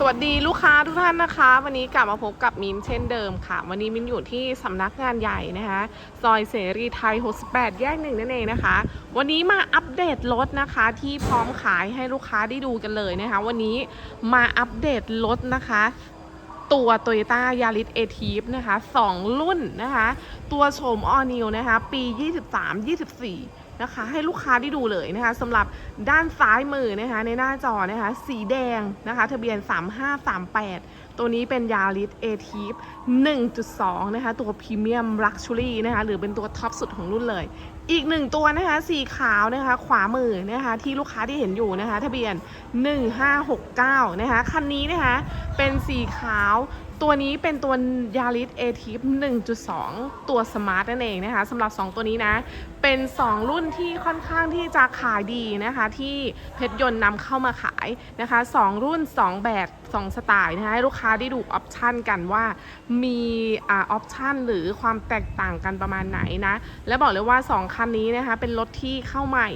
สวัสดีลูกค้าทุกท่านนะคะ วันนี้กลับมาพบกับมินเช่นเดิมค่ะ วันนี้มินอยู่ที่สำนักงานใหญ่นะคะซอยเสรีไทย 68 แยกหนึ่งนั่นเองนะคะ วันนี้มาอัปเดตรถนะคะที่พร้อมขายให้ลูกค้าได้ดูกันเลยนะคะ วันนี้มาอัปเดตรถนะคะตัว Toyota Yaris a t i v นะคะ 2 รุ่นนะคะ ตัวโฉม All New นะคะ ปี 23-24 นะคะ ให้ลูกค้าได้ดูเลยนะคะสำหรับด้านซ้ายมือนะคะในหน้าจอนะคะสีแดงนะคะ ทะเบียน 3538 ตัวนี้เป็น Yaris a t i v 1.2 นะคะ ตัวพรีเมียม Luxury นะคะ หรือเป็นตัวท็อปสุดของรุ่นเลย อีกหนึ่งตัวนะคะสีขาวนะคะ ขวามือนะคะ ที่ลูกค้าที่เห็นอยู่นะคะ ทะเบียน 1569 นะคะ คันนี้นะคะเป็นสีขาวตัวนี้เป็นตัวยาริสเอทีฟ1.2 ตัวสมาร์ทนั่นเองนะคะสำหรับ 2 ตัวนี้นะ เป็น 2 รุ่นที่ค่อนข้างที่จะขายดีนะคะ ที่เพชรยนต์นำเข้ามาขายนะคะ 2 รุ่น 2 แบบ 2 สไตล์นะคะให้ลูกค้าได้ดูออปชันกันว่ามีอ่าออปชันหรือความแตกต่างกันประมาณไหนนะ และบอกเลยว่า 2 คันนี้นะคะ เป็นรถที่เข้าใหม่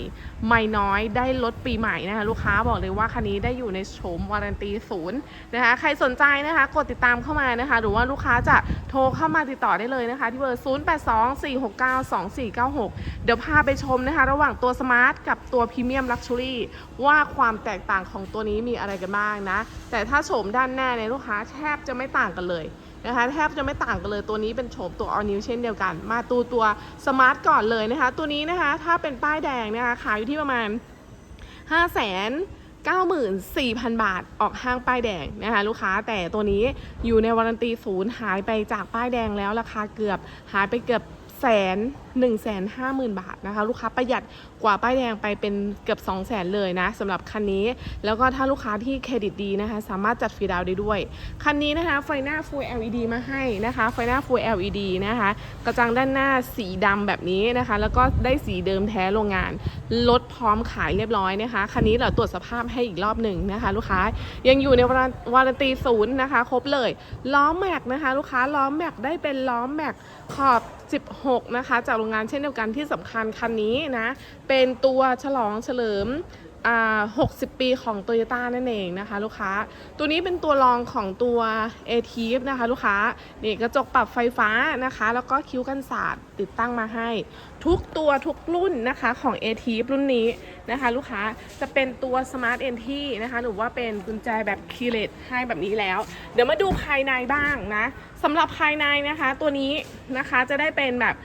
ใหม่น้อยได้รถปีใหม่นะคะลูกค้าบอกเลยว่าคันนี้ได้อยู่ในโฉมวารันตีศูนย์นะคะใครสนใจนะคะกดติดตามเข้ามานะคะ หรือว่าลูกค้าจะโทรเข้ามาติดต่อได้เลยนะคะ ที่เบอร์ 0824692496เดี๋ยวพาไปชมนะคะ ระหว่างตัวสมาร์ทกับตัวพรีเมียมลักชัวรี่ว่าความแตกต่างของตัวนี้มีอะไรกันบ้างนะ แต่ถ้าโฉมด้านหน้าเนี่ยลูกค้าแทบจะไม่ต่างกันเลยนะคะแทบจะไม่ต่างกันเลยตัวนี้เป็นโฉมตัว all new เช่นเดียวกัน มาตูตัวสมาร์ทก่อนเลยนะคะ ตัวนี้นะคะถ้าเป็นป้ายแดงนะคะขายอยู่ที่ประมาณ5 9 4 0 0 0 บาทออกห้างป้ายแดงนะคะลูกค้าแต่ตัวนี้อยู่ในวารันตีศูนย์หายไปจากป้ายแดงแล้วราคาเกือบหายไปเกือบ แสนหนึ่งแสนห้าหมื่นบาทนะคะ ลูกค้าประหยัดกว่าป้ายแดงไปเป็นเกือบ2 0 0แสนเลยนะสำหรับคันนี้ แล้วก็ถ้าลูกค้าที่เครดิตดีนะคะ สามารถจัดฟรีดาวได้ด้วย คันนี้นะคะ ไฟหน้า Full LED มาให้นะคะ ไฟหน้า Full LED นะคะ กระจังด้านหน้าสีดำแบบนี้นะคะ แล้วก็ได้สีเดิมแท้โรงงานรถพร้อมขายเรียบร้อยนะคะ คันนี้เราตรวจสภาพให้อีกรอบหนึ่งนะคะ ลูกค้ายังอยู่ในวารันตีศูนย์นะคะ ครบเลย ล้อแม็กนะคะ ลูกค้าล้อแม็กได้เป็นล้อแม็กขอบ 16 นะคะ จากโรงงานเช่นเดียวกันที่สำคัญคันนี้นะ เป็นตัวฉลองเฉลิม 60 ปีของ t o y ยต้นั่นเองนะคะ ลูกค้า ตัวนี้เป็นตัวรองของตัว a t i v นะคะ ลูกค้า นี่กระจกปรับไฟฟ้านะคะ แล้วก็คิ้วกันศาสตร์ติดตั้งมาให้ ทุกตัวทุกรุ่นนะคะของ a t i v รุ่นนี้นะคะ ลูกค้าจะเป็นตัว Smart Entry นะคะ หรือว่าเป็นกุญแจแบบ Keyless ให้แบบนี้แล้ว เดี๋ยวมาดูภายในบ้างนะสำหรับภายในนะคะ ตัวนี้นะคะจะได้เป็นแบบ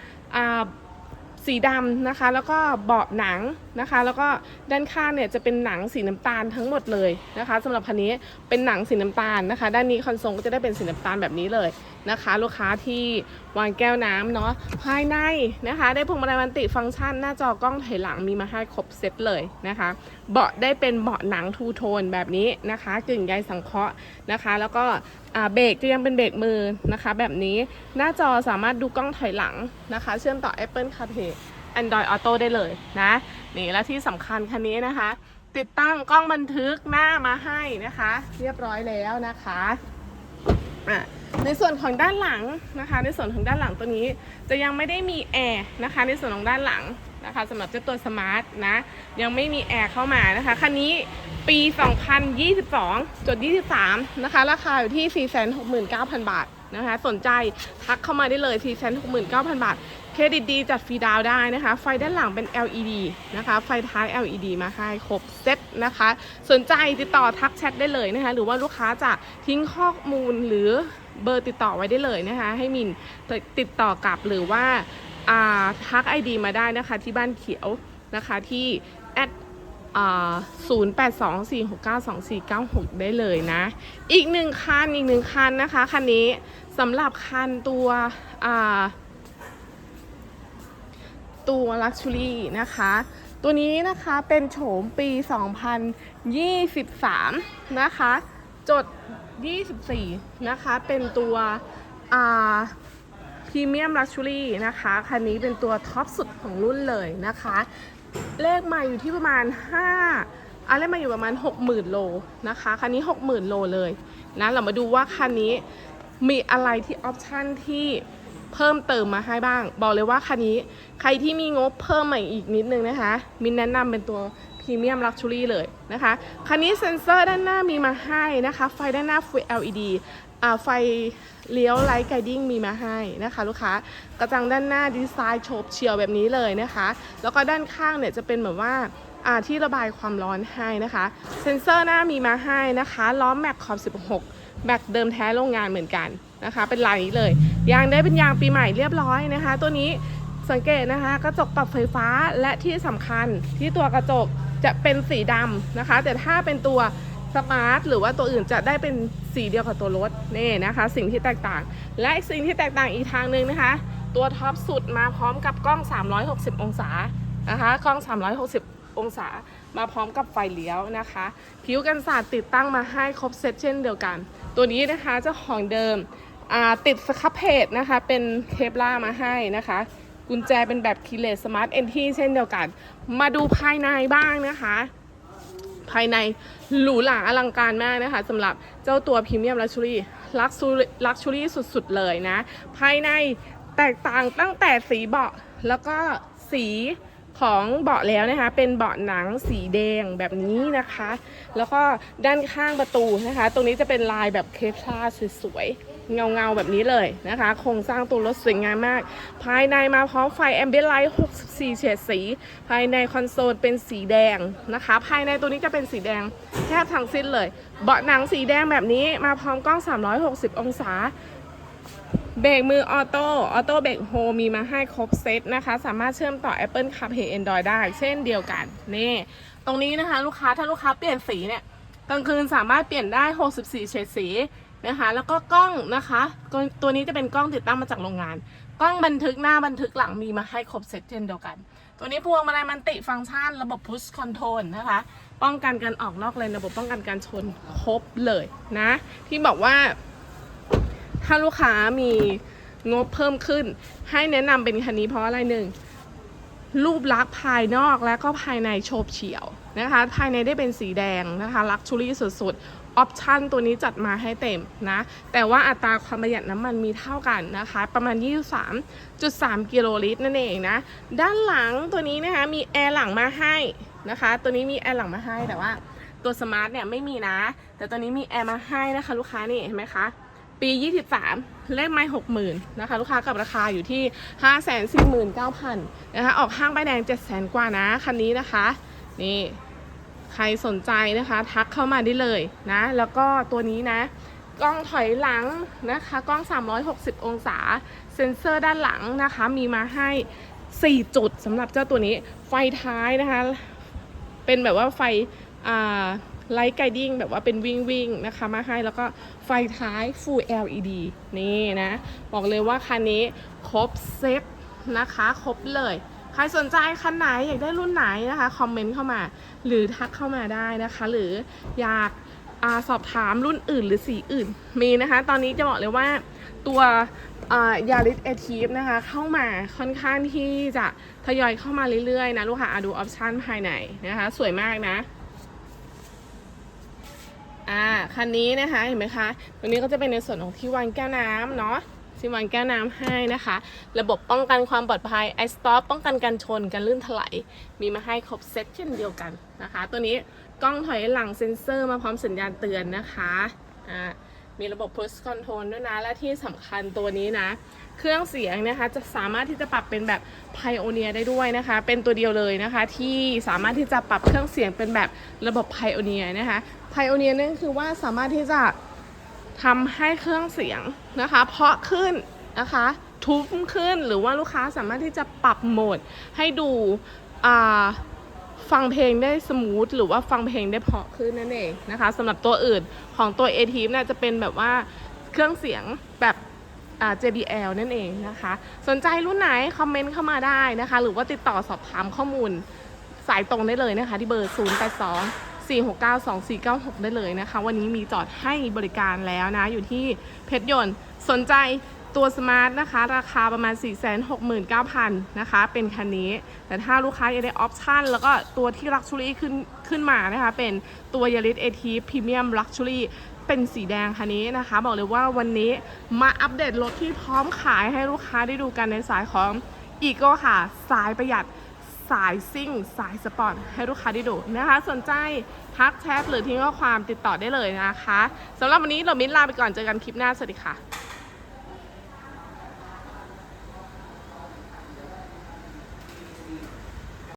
สีดำนะคะ แล้วก็เบาะหนังนะคะ แล้วก็ด้านข้างเนี่ยจะเป็นหนังสีน้ำตาลทั้งหมดเลยนะคะสำหรับคันนี้เป็นหนังสีน้ำตาลนะคะ ด้านนี้คอนโซลก็จะได้เป็นสีน้ำตาลแบบนี้เลย นะคะ ลูกค้าที่วางแก้วน้ำเนาะภายในนะคะ ได้พวงมาลัยมันติฟังก์ชัน หน้าจอกล้องถอยหลังมีมาให้ครบเซตเลยนะคะ เบาะได้เป็นเบาะหนังทูโทนแบบนี้นะคะกึ่งใยสังเคราะห์นะคะ แล้วก็เบรกจะยังเป็นเบรกมือนะคะ แบบนี้หน้าจอสามารถดูกล้องถอยหลังนะคะ เชื่อมต่อ Apple CarPlay Android Auto ได้เลยนะนี่และที่สำคัญคันนี้นะคะ ติดตั้งกล้องบันทึกหน้ามาให้นะคะ เรียบร้อยแล้วนะคะอะ ในส่วนของด้านหลังนะคะ ในส่วนของด้านหลังตัวนี้จะยังไม่ได้มีแอร์นะคะ ในส่วนของด้านหลังนะคะสำหรับเจ้าตัวสมาร์ทนะยังไม่มีแอร์เข้ามานะคะคันนี้ปี 2022จด23 นะคะ ราคาอยู่ที่ 469,000 บาทนะคะ สนใจทักเข้ามาได้เลย 469,000 บาท เครดิตดีจัดฟรีดาวได้นะคะ ไฟด้านหลังเป็น LED นะคะ ไฟท้าย LED มาให้ครบเซตนะคะ สนใจติดต่อทักแชทได้เลยนะคะ หรือว่าลูกค้าจะทิ้งข้อมูลหรือ เบอร์ติดต่อไว้ได้เลยนะคะ ให้มินติดต่อกลับหรือว่าทัก ID มาได้นะคะที่บ้านเขียวนะคะที่แอดศูนย์แปดสองสี่หกเก้าสองสี่เก้าหกได้เลยนะ อีกหนึ่งคันอีกหนึ่งคันนะคะคันนี้สำหรับคันตัวอ่าตัว Luxury นะคะ ตัวนี้นะคะเป็นโฉมปี 2023 นะคะ จด 24 นะคะ เป็นตัวอ่าพรีเมียม Luxury นะคะ คันนี้เป็นตัวท็อปสุดของรุ่นเลยนะคะ เลขมาอยู่ที่ประมาณ 5อะเลขมาอยู่ประมาณ 60,000 โลนะคะ คันนี้ 60,000 โลเลยนะเรามาดูว่าคันนี้มีอะไรที่ออปชันที่เพิ่มเติมมาให้บ้าง บอกเลยว่าคันนี้ใครที่มีงบเพิ่มมาอีกนิดนึงนะคะ มินแนะนำเป็นตัว พรีเมียมลักชัวรี่เลยนะคะ คันนี้เซ็นเซอร์ด้านหน้ามีมาให้นะคะ ไฟด้านหน้า Full LED อ่าไฟเลี้ยวไลท์ไกดิ้งมีมาให้นะคะ ลูกค้ากระจังด้านหน้าดีไซน์โฉบเฉี่ยวแบบนี้เลยนะคะ แล้วก็ด้านข้างเนี่ยจะเป็นเหมือนว่าอ่าที่ระบายความร้อนให้นะคะ เซ็นเซอร์หน้ามีมาให้นะคะล้อแม็กขอบ16แม็กเดิมแท้โรงงานเหมือนกันนะคะ เป็นลายนี้เลยยางได้เป็นยางปีใหม่เรียบร้อยนะคะ ตัวนี้สังเกตนะคะ กระจกปรับไฟฟ้าและที่สำคัญที่ตัวกระจก จะเป็นสีดำนะคะ แต่ถ้าเป็นตัวสมาร์ทหรือว่าตัวอื่นจะได้เป็นสีเดียวกับตัวรถนี่นะคะ สิ่งที่แตกต่าง และสิ่งที่แตกต่างอีกทางหนึ่งนะคะ ตัวท็อปสุดมาพร้อมกับกล้อง 360 องศานะคะกล้อง 360 องศามาพร้อมกับไฟเลี้ยวนะคะ ผิวกันสาดติดตั้งมาให้ครบเซตเช่นเดียวกัน ตัวนี้นะคะเจ้าของเดิมติดสครับเพจนะคะเป็นเคปล่ามาให้นะคะ กุญแจเป็นแบบคีเลสสมาร์ทเอนทีเช่นเดียวกัน มาดูภายในบ้างนะคะ ภายในหรูหราอลังการมากนะคะสำหรับเจ้าตัวพรีเมียมลักชูรี่ลักชูลักชูรี่สุดๆเลยนะ ภายในแตกต่างตั้งแต่สีเบาะแล้วก็สีของเบาะแล้วนะคะ เป็นเบาะหนังสีแดงแบบนี้นะคะ แล้วก็ด้านข้างประตูนะคะ ตรงนี้จะเป็นลายแบบเคปลาสวยๆ เงาเงาๆแบบนี้เลยนะคะ โครงสร้างตัวรถสวยงามมาก ภายในมาพร้อมไฟแอมเบียนไลท์64 เฉดสี ภายในคอนโซลเป็นสีแดงนะคะ ภายในตัวนี้จะเป็นสีแดงแทบทั้งสิ้นเลย เบาะหนังสีแดงแบบนี้มาพร้อมกล้อง 360 องศาเบรกมือออโต้ ออโต้เบรกโฮมีมาให้ครบเซตนะคะ สามารถเชื่อมต่อ Apple CarPlay Android ได้เช่นเดียวกัน นี่ ตรงนี้นะคะ ลูกค้าถ้าลูกค้าเปลี่ยนสีเนี่ยกลางคืนสามารถเปลี่ยนได้ 64 เฉดสี นะคะ แล้วก็กล้องนะคะ ตัวนี้จะเป็นกล้องติดตั้งมาจากโรงงาน กล้องบันทึกหน้าบันทึกหลังมีมาให้ครบเซตเช่นเดียวกัน ตัวนี้พวงมาลัยมันติฟังก์ชัน ระบบ push control นะคะ ป้องกันการออกนอกเลนระบบป้องกันการชนครบเลยนะ ที่บอกว่า ถ้าลูกค้ามีงบเพิ่มขึ้น ให้แนะนำเป็นคันนี้เพราะอะไรหนึ่งรูปลักษณ์ภายนอกและก็ภายในโฉบเฉี่ยวนะคะ ภายในได้เป็นสีแดงนะคะลักชูรี่สุดๆ ออปชันตัวนี้จัดมาให้เต็มนะ แต่ว่าอัตราความประหยัดน้ำมันมีเท่ากันนะคะ ประมาณ 23.3 กิโลลิตรนั่นเองนะ ด้านหลังตัวนี้นะคะมีแอร์หลังมาให้นะคะ ตัวนี้มีแอร์หลังมาให้แต่ว่าตัวสมาร์ทเนี่ยไม่มีนะ แต่ตัวนี้มีแอร์มาให้นะคะ ลูกค้านี่เห็นไหมคะปี 23 เลขไม้60,000นะคะ ลูกค้ากับราคาอยู่ที่ 549,000นะคะ ออกห้างใบแดง 700,000 กว่านะ คันนี้นะคะ นี่ ใครสนใจนะคะ ทักเข้ามาได้เลยนะ แล้วก็ตัวนี้นะ กล้องถอยหลังนะคะ กล้อง 360 องศา เซ็นเซอร์ด้านหลังนะคะ มีมาให้ 4 จุดสำหรับเจ้าตัวนี้ ไฟท้ายนะคะ เป็นแบบว่าไฟไลท์ไกดิ้งแบบว่าเป็นวิ่งวิ่งๆนะคะมาให้แล้วก็ไฟท้าย Full LED นี่นะ บอกเลยว่าคันนี้ครบเซ็ตนะคะ ครบเลย ใครสนใจคันไหนอยากได้รุ่นไหนนะคะคอมเมนต์เข้ามา หรือทักเข้ามาได้นะคะ หรืออยากอสอบถามรุ่นอื่นหรือสีอื่นมีนะคะ ตอนนี้จะบอกเลยว่าตัวยาริสเอทีฟนะคะ เข้ามาค่อนข้างที่จะทยอยเข้ามาเรื่อยๆนะ ลูกค้าอะดูออปชันภายในนะคะ สวยมากนะอ่าคันนี้นะคะเห็นไหมคะ ตัวนี้ก็จะเป็นในส่วนของที่วางแก้วน้ำเนาะ ที่วางแก้วน้ำให้นะคะ ระบบป้องกันความปลอดภัย i stop ป้องกันการชนการลื่นถลายมีมาให้ครบเซตเช่นเดียวกันนะคะ ตัวนี้กล้องถอยหลังเซ็นเซอร์มาพร้อมสัญญาณเตือนนะคะอ่ามีระบบ push control ด้วยนะ และที่สำคัญตัวนี้นะ เครื่องเสียงนะคะจะสามารถที่จะปรับเป็นแบบ Pioneer ได้ด้วยนะคะ เป็นตัวเดียวเลยนะคะ ที่สามารถที่จะปรับเครื่องเสียงเป็นแบบระบบ Pioneer นะคะ Pioneer นั่นคือว่าสามารถที่จะ ทำให้เครื่องเสียงนะคะ เพาะขึ้นนะคะ ทุ้มขึ้นหรือว่าลูกค้าสามารถที่จะปรับโหมดให้ดูฟังเพลงได้สมูทหรือว่าฟังเพลงได้เพาะขึ้นนั่นเองนะคะสำหรับตัวอื่นของตัว a t เนี่ยจะเป็นแบบว่าเครื่องเสียงแบบ JBL นั่นเองนะคะ สนใจรุ่นไหน คอมเมนต์เข้ามาได้นะคะ หรือว่าติดต่อสอบถามข้อมูลสายตรงได้เลยนะคะ ที่เบอร์ 0 4 6 9 2 4 9 6 ได้เลยนะคะ วันนี้มีจอดให้บริการแล้วนะ อยู่ที่เพชรยนต์ สนใจตัวสมาร์ทนะคะ ราคาประมาณ 469,000นะคะ เป็นคันนี้ แต่ถ้าลูกค้าอยากได้ออปชั่น แล้วก็ตัวที่ลักชัวรี่ขึ้นขึ้นมานะคะ เป็นตัวยาริสเอทีพรีเมียมลักชัวรี่เป็นสีแดงคันนี้นะคะ บอกเลยว่าวันนี้มาอัปเดตรถที่พร้อมขายให้ลูกค้าได้ดูกันในสายของอีโก้ค่ะ สายประหยัด สายซิ่ง สายสปอร์ตให้ลูกค้าได้ดูนะคะ สนใจทักแชทหรือทิ้งข้อความติดต่อได้เลยนะคะสำหรับวันนี้เรามิ้นลาไปก่อนเจอกันคลิปหน้า สวัสดีค่ะ